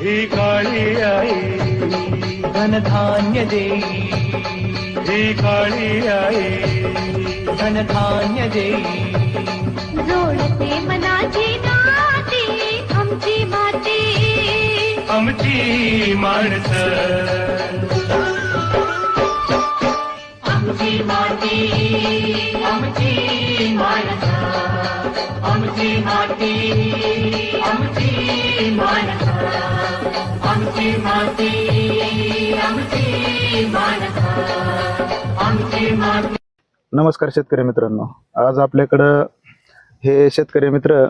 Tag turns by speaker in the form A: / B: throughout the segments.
A: ही काळी आई।
B: धनधान्य देई
A: ही काळी आई।
B: धनधान्य देई
C: जोडते मनाची नाती आमची माती
A: आमची माणसं
D: नमस्कार शेतकरी मित्रांनो. आज आपल्याकडं हे शेतकरी मित्र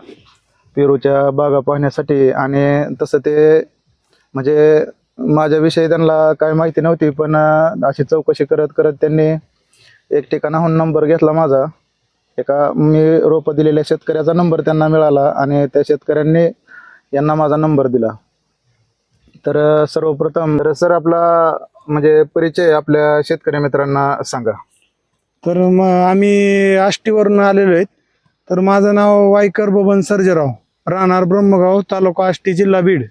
D: पेरूच्या बागा पाहण्यासाठी आणि तसं ते म्हणजे माझ्याविषयी त्यांना काय माहिती नव्हती पण अशी चौकशी करत करत त्यांनी एक ठिकाणाहून नंबर घेतला माझा. एका मी रोपं दिलेल्या शेतकऱ्याचा नंबर त्यांना मिळाला आणि त्या शेतकऱ्यांनी यांना माझा नंबर दिला. तर सर्वप्रथम तर सर आपला म्हणजे परिचय आपल्या शेतकरी मित्रांना सांगा.
E: तर मग आम्ही आष्टीवरून आलेलो आहेत. तर माझं नाव वायकर बबन सर्जेराव राहणार ब्रह्मगाव तालुका आष्टी जिल्हा बीड.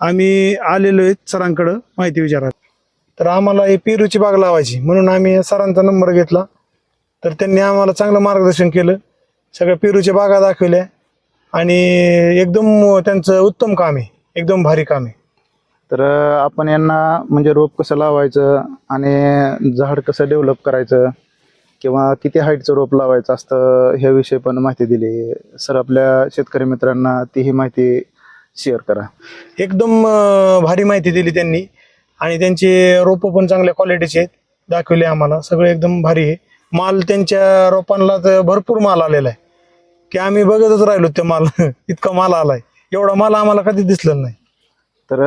E: आम्ही आलेलो आहेत सरांकडं माहिती विचारात तर आम्हाला हे पेरूची बाग लावायची म्हणून आम्ही सरांचा नंबर घेतला. तर त्यांनी आम्हाला चांगलं मार्गदर्शन केलं. सगळ्या पेरूच्या बागा दाखवल्या. आणि एकदम त्यांचं उत्तम काम आहे. एकदम भारी काम आहे.
D: तर आपण यांना म्हणजे रोप कसं लावायचं आणि झाड कसं डेव्हलप करायचं किंवा किती हाईटचं रोप लावायचं असतं ह्याविषयी पण माहिती दिली. सर आपल्या शेतकरी मित्रांना तीही माहिती शेअर करा.
E: एकदम भारी माहिती दिली त्यांनी आणि त्यांचे रोपं पण चांगल्या क्वालिटीचे आहेत. दाखवले आम्हाला. सगळे एकदम भारी आहे. माल त्यांच्या रोपांना तर भरपूर माल आलेला आहे. की आम्ही बघतच राहिलो ते माल. इतका माल आलाय. एवढा माल आम्हाला कधीच दिसला नाही.
D: तर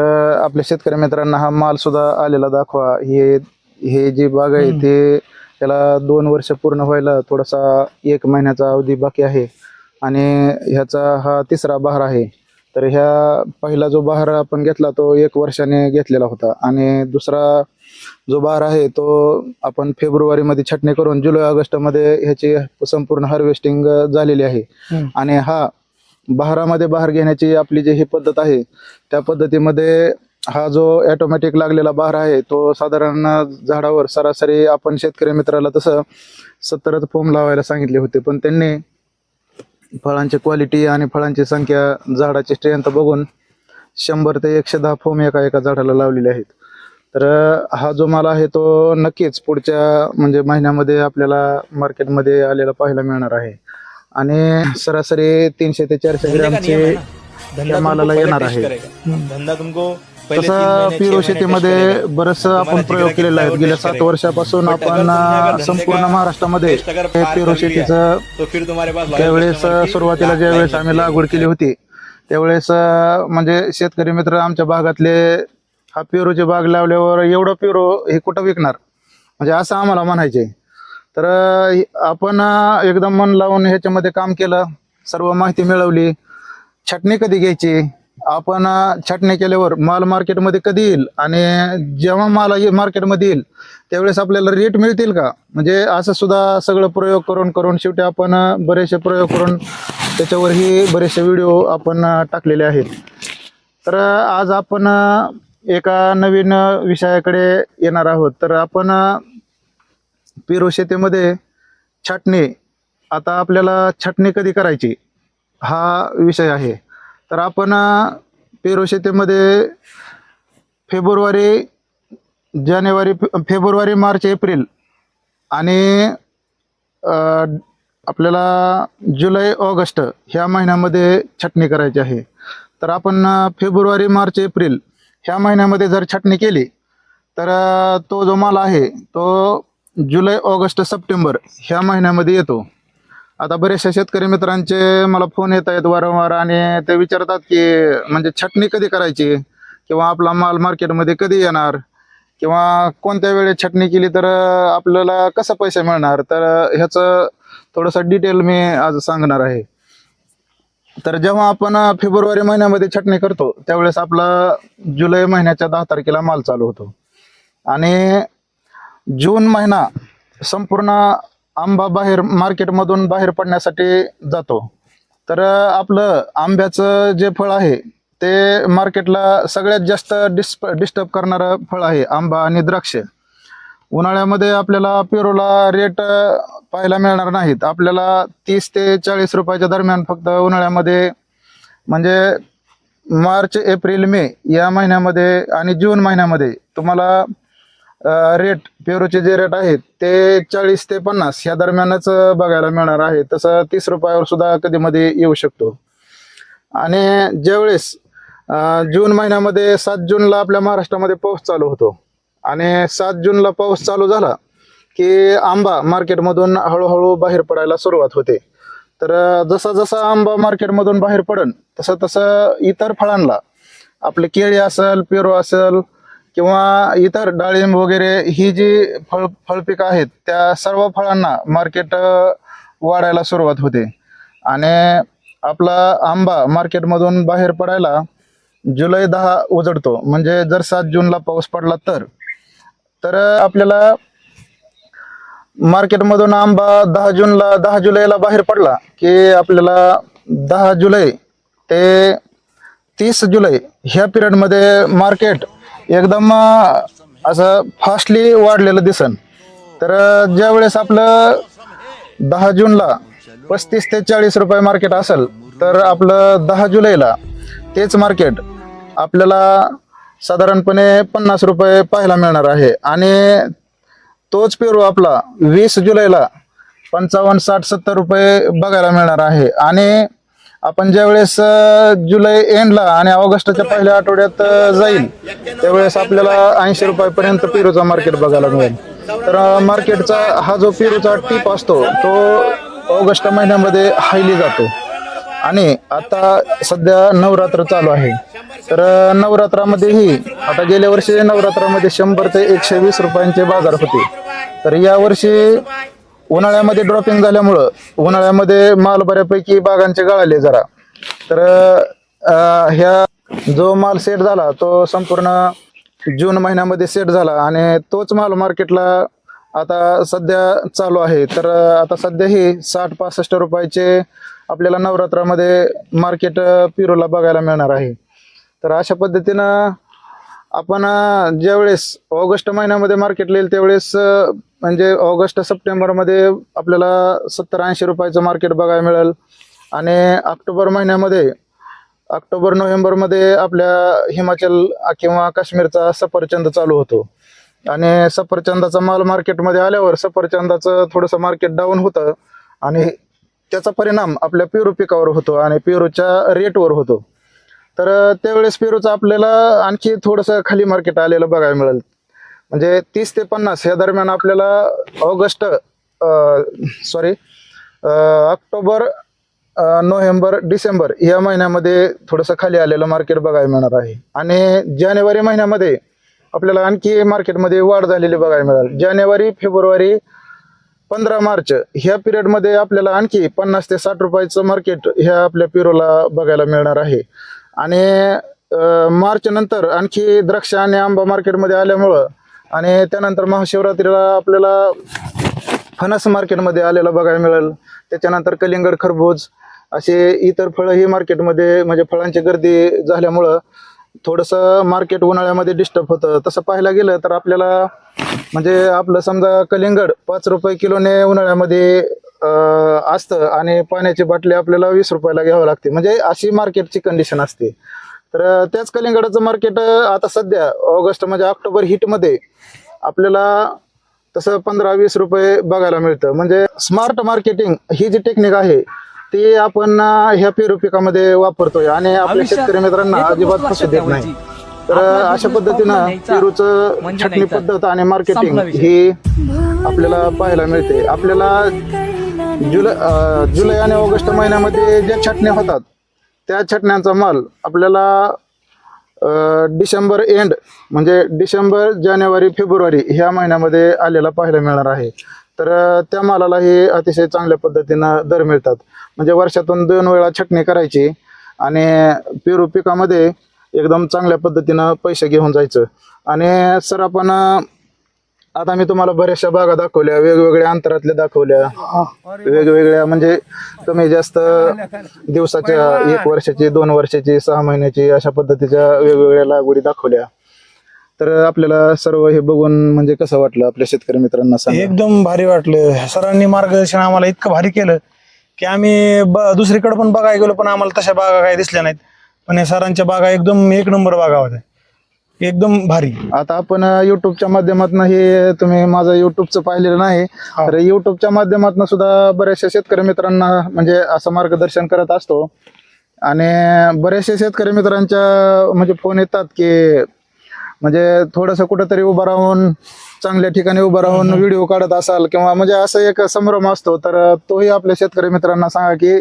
D: आपल्या शेतकरी मित्रांना हा माल सुद्धा आलेला दाखवा. हे हे जी बाग आहे ते त्याला दोन वर्ष पूर्ण व्हायला थोडासा एक महिन्याचा अवधी बाकी आहे. आणि ह्याचा हा तिसरा बहार आहे. तर ह्या पहिला जो बहार आपण घेतला तो एक वर्षाने घेतलेला होता. आणि दुसरा जो बहार आहे तो आपण फेब्रुवारीमध्ये छटणी करून जुलै ऑगस्टमध्ये ह्याची संपूर्ण हार्वेस्टिंग झालेली आहे. आणि हा बहारामध्ये बहार घेण्याची आपली जी ही पद्धत आहे त्या पद्धतीमध्ये हा जो ॲटोमॅटिक लागलेला बहार आहे तो साधारण झाडावर सरासरी आपण शेतकरी मित्राला तसं सत्तरच फोम लावायला सांगितले होते. पण त्यांनी फळांची क्वालिटी आणि फळांची संख्या झाडाची स्ट्रेंथ बघून शंभर ते एकशे दहा फोम एका एका झाडाला लावलेले आहेत. तर हा जो माल आहे तो नक्कीच पुढच्या म्हणजे महिन्यामध्ये आपल्याला मार्केटमध्ये आलेला पाहायला मिळणार आहे. आणि सरासरी तीनशे ते चारशे ग्रॅमचे मालाला येणार आहे.
F: धंदा तुमको
D: तसं पिरो शेतीमध्ये
F: तुम्हाला
D: आपण प्रयोग केलेला आहे गेल्या सात. वर्षापासून आपण संपूर्ण महाराष्ट्रामध्ये हे
F: पार
D: शेतीचं
F: तो फिर तुम्हारे पास
D: त्यावेळेस सुरुवातीला ज्या वेळेस आम्ही. लागवड केली होती त्यावेळेस म्हणजे शेतकरी मित्र आमच्या भागातले हा पेरूची बाग लावल्यावर एवढं पेरू हे कुठं विकणार? म्हणजे असं आम्हाला म्हणायचे. तर आपण एकदम मन लावून ह्याच्यामध्ये काम केलं सर्व माहिती मिळवली. छटणी कधी घ्यायची? आपण छटणी केल्यावर माल मार्केटमध्ये कधी येईल? आणि जेव्हा माल मार्केटमध्ये येईल त्यावेळेस आपल्याला रेट मिळतील का? म्हणजे असं सुद्धा सगळं प्रयोग करून करून शेवटी आपण बरेचसे प्रयोग करून त्याच्यावरही बरेचसे व्हिडिओ आपण टाकलेले आहेत. तर आज आपण एका नवीन विषयाकडे येणार आहोत. तर आपण पेरू शेतीमध्ये छाटणी आता आपल्याला छाटणी कधी करायची? हा विषय आहे. तर आपण पेरू शेतीमध्ये फेब्रुवारी जानेवारी फेब्रुवारी मार्च एप्रिल आणि आपल्याला जुलै ऑगस्ट ह्या महिन्यामध्ये छटणी करायची आहे. तर आपण फेब्रुवारी मार्च एप्रिल ह्या महिन्यामध्ये जर छटणी केली तर तो जो माल आहे तो जुलै ऑगस्ट सप्टेंबर ह्या महिन्यामध्ये येतो. आता बरेचशा शेतकरी मित्रांचे मला फोन येत आहेत वारंवार आणि ते विचारतात की म्हणजे छटणी कधी करायची? किंवा आपला माल मार्केटमध्ये कधी येणार? किंवा कोणत्या वेळेत छटणी केली तर आपल्याला कसं पैसे मिळणार? तर ह्याचं थोडंसं डिटेल मी आज सांगणार आहे. तर जेव्हा आपण फेब्रुवारी महिन्यामध्ये छटणी करतो त्यावेळेस आपला जुलै महिन्याच्या दहा तारखेला माल चालू होतो. आणि जून महिना संपूर्ण आंबा बाहेर मार्केटमधून बाहेर पडण्यासाठी जातो. तर आपलं आंब्याचं जे फळ आहे ते मार्केटला सगळ्यात जास्त डिस्प डिस्टर्ब करणारं फळ आहे आंबा आणि द्राक्ष. उन्हाळ्यामध्ये आपल्याला पेरूला रेट पाहायला मिळणार नाहीत. आपल्याला तीस ते चाळीस रुपयाच्या दरम्यान फक्त उन्हाळ्यामध्ये म्हणजे मार्च एप्रिल मे या महिन्यामध्ये आणि जून महिन्यामध्ये तुम्हाला रेट पेरूचे जे रेट आहेत ते चाळीस ते पन्नास या दरम्यानच बघायला मिळणार आहे. तसं तीस रुपयावर सुद्धा कधी मध्ये येऊ शकतो. आणि ज्यावेळेस जून महिन्यामध्ये सात जूनला आपल्या महाराष्ट्रामध्ये पाऊस चालू होतो आणि सात जूनला पाऊस चालू झाला की आंबा मार्केटमधून हळूहळू बाहेर पडायला सुरुवात होते. तर जसा जसा आंबा मार्केटमधून बाहेर पडन तसं तसं इतर फळांना आपले केळी असेल पेरू असेल किंवा इतर डाळिंब वगैरे ही जी फळ फळपिकं आहेत त्या सर्व फळांना मार्केट वाढायला सुरुवात होते. आणि आपला आंबा मार्केटमधून बाहेर पडायला जुलै दहा उजडतो. म्हणजे जर सात जूनला पाऊस पडला तर तर आपल्याला मार्केटमधून आंबा दहा जूनला दहा जुलैला बाहेर पडला की आपल्याला दहा जुलै ते तीस जुलै ह्या पिरियडमध्ये मार्केट एकदम अं, असं फास्टली वाढलेलं दिसन. तर अं, ज्यावेळेस आपलं दहा जूनला पस्तीस ते चाळीस रुपये मार्केट असेल तर आपलं दहा जुलैला तेच मार्केट आपल्याला साधारणपणे पन्नास रुपये पाहायला मिळणार आहे. आणि तोच पेरू आपला वीस जुलैला पंचावन्न साठ सत्तर रुपये बघायला मिळणार आहे. आणि आपण ज्यावेळेस जुलै एंडला आणि ऑगस्टच्या पहिल्या आठवड्यात जाईल त्यावेळेस आपल्याला ऐंशी रुपयापर्यंत पेरूचा मार्केट बघायला मिळेल. तर मार्केटचा हा जो पेरूचा टीप असतो तो ऑगस्ट महिन्यामध्ये हायली जातो. आणि आता सध्या नवरात्र चालू आहे. तर नवरात्रामध्येही आता गेल्या वर्षी नवरात्रामध्ये शंभर ते एकशे वीस रुपयांचे बाजार होते. तर यावर्षी उन्हाळ्यामध्ये ड्रॉपिंग झाल्यामुळं उन्हाळ्यामध्ये माल बऱ्यापैकी बागांचे गळाले जरा. तर ह्या जो माल सेट झाला तो संपूर्ण जून महिन्यामध्ये सेट झाला आणि तोच माल मार्केटला आता सध्या चालू आहे. तर आता सध्या ही साठ पासष्ट रुपयाचे आपल्याला नवरात्रामध्ये मार्केट पिरूला बघायला मिळणार आहे. तर अशा पद्धतीनं आपण अं, ज्यावेळेस ऑगस्ट महिन्यामध्ये मार्केटला येईल त्यावेळेस अं, म्हणजे ऑगस्ट सप्टेंबरमध्ये आपल्याला सत्तर ऐंशी रुपयाचं मार्केट बघायला मिळेल. आणि ऑक्टोबर महिन्यामध्ये ऑक्टोबर नोव्हेंबरमध्ये आपल्या हिमाचल किंवा काश्मीरचा सफरचंद चालू होतो. आणि सफरचंदाचा माल मार्केटमध्ये आल्यावर सफरचंदाचं थोडंसं मार्केट डाऊन होतं. आणि त्याचा परिणाम आपल्या पेरू पिकावर होतो आणि पेरूच्या रेटवर होतो. तर त्यावेळेस पेरूचं आपल्याला आणखी थोडंसं खाली मार्केट आलेलं बघायला मिळेल. म्हणजे तीस ते पन्नास या दरम्यान आपल्याला August sorry October November December या महिन्यामध्ये थोडंसं खाली आलेलं मार्केट बघायला मिळणार आहे. आणि जानेवारी महिन्यामध्ये आपल्याला आणखी मार्केटमध्ये वाढ झालेली बघायला मिळाल. जानेवारी फेब्रुवारी पंधरा मार्च ह्या पिरियडमध्ये आपल्याला आणखी पन्नास ते साठ रुपयाचं मार्केट ह्या आपल्या पिरोला बघायला मिळणार आहे. आणि मार्च नंतर आणखी द्राक्ष आणि आंबा मार्केटमध्ये आल्यामुळं आणि त्यानंतर महाशिवरात्रीला आपल्याला फणस मार्केटमध्ये आलेला बघायला मिळेल. त्याच्यानंतर कलिंगड खरबूज असे इतर फळं ही मार्केटमध्ये म्हणजे फळांची गर्दी झाल्यामुळं थोडंसं मार्केट उन्हाळ्यामध्ये डिस्टर्ब होतं. तसं पाहायला गेलं तर आपल्याला म्हणजे आपलं समजा कलिंगड पाच रुपये किलोने उन्हाळ्यामध्ये असतं आणि पाण्याची बाटली आपल्याला वीस रुपयाला घ्यावं लागते. म्हणजे अशी मार्केटची कंडिशन असते. तर त्याच कलिंगडाचं मार्केट आता सध्या ऑगस्ट म्हणजे ऑक्टोबर हिटमध्ये आपल्याला तसं पंधरा वीस रुपये बघायला मिळतं. म्हणजे स्मार्ट मार्केटिंग ही जी टेक्निक आहे ती आपण ह्या पेरू पिकामध्ये वापरतोय आणि आपल्या शेतकरी मित्रांना अजिबात फसू देत नाही. तर अशा पद्धतीनं पेरूचं छटणी पद्धत आणि मार्केटिंग ही आपल्याला पाहायला मिळते. आपल्याला जुलै जुलै आणि ऑगस्ट महिन्यामध्ये ज्या छटण्या होतात त्या छटण्यांचा माल आपल्याला डिसेंबर एंड म्हणजे डिसेंबर जानेवारी फेब्रुवारी ह्या महिन्यामध्ये आलेला पाहायला मिळणार आहे. तर त्या मालाला हे अतिशय चांगल्या पद्धतीनं दर मिळतात. म्हणजे वर्षातून दोन वेळा छटणी करायची आणि पेरू पिकामध्ये एकदम चांगल्या पद्धतीनं पैसे घेऊन जायचं. आणि सर आपण आता मी तुम्हाला बऱ्याचशा बागा दाखवल्या वेगवेगळ्या अंतरातल्या दाखवल्या. वेगवेगळ्या म्हणजे कमी जास्त दिवसाच्या एक वर्षाची दोन वर्षाची सहा महिन्याची अशा पद्धतीच्या वेगवेगळ्या लागवडी दाखवल्या. तर आपल्याला सर्व हे बघून म्हणजे कसं वाटलं आपल्या शेतकरी मित्रांना सांगा.
E: एकदम भारी वाटलं. सरांनी मार्गदर्शन आम्हाला इतकं भारी केलं की आम्ही ब- दुसरीकडे पण बघायला गेलो पण आम्हाला तशा बागा काही दिसल्या नाहीत. पण या सरांच्या बागा एकदम एक नंबर बागा होत्या. एकदम भारी.
D: आता आपण युट्यूबच्या माध्यमातून हे तुम्ही माझं युट्यूबचं पाहिलेलं नाही. तर युट्यूबच्या माध्यमातून सुद्धा बऱ्याचशा शेतकरी मित्रांना म्हणजे असं मार्गदर्शन करत असतो. आणि बऱ्याचशा शेतकरी मित्रांच्या म्हणजे फोन येतात की म्हणजे थोडंसं कुठंतरी उभं राहून चांगल्या ठिकाणी उभं राहून व्हिडिओ काढत असाल किंवा म्हणजे असं एक संभ्रम असतो तर तोही आपल्या शेतकरी मित्रांना सांगा की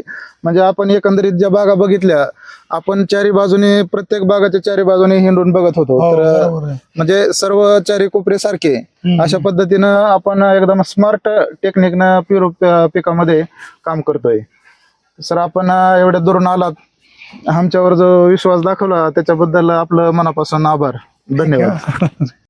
D: म्हणजे आपण एकंदरीत ज्या बागा बघितल्या आपण चारी बाजूने प्रत्येक बागाच्या चारी बाजूने हिंडून बघत होतो.
E: हो,
D: तर. म्हणजे सर्व चारी कोपरे सारखे अशा पद्धतीनं आपण एकदम स्मार्ट टेक्निकनं पिरो पिकामध्ये काम करतोय. सर आपण एवढ्या दुरून आलात. आमच्यावर जो विश्वास दाखवला त्याच्याबद्दल आपलं मनापासून आभार. धन्यवाद.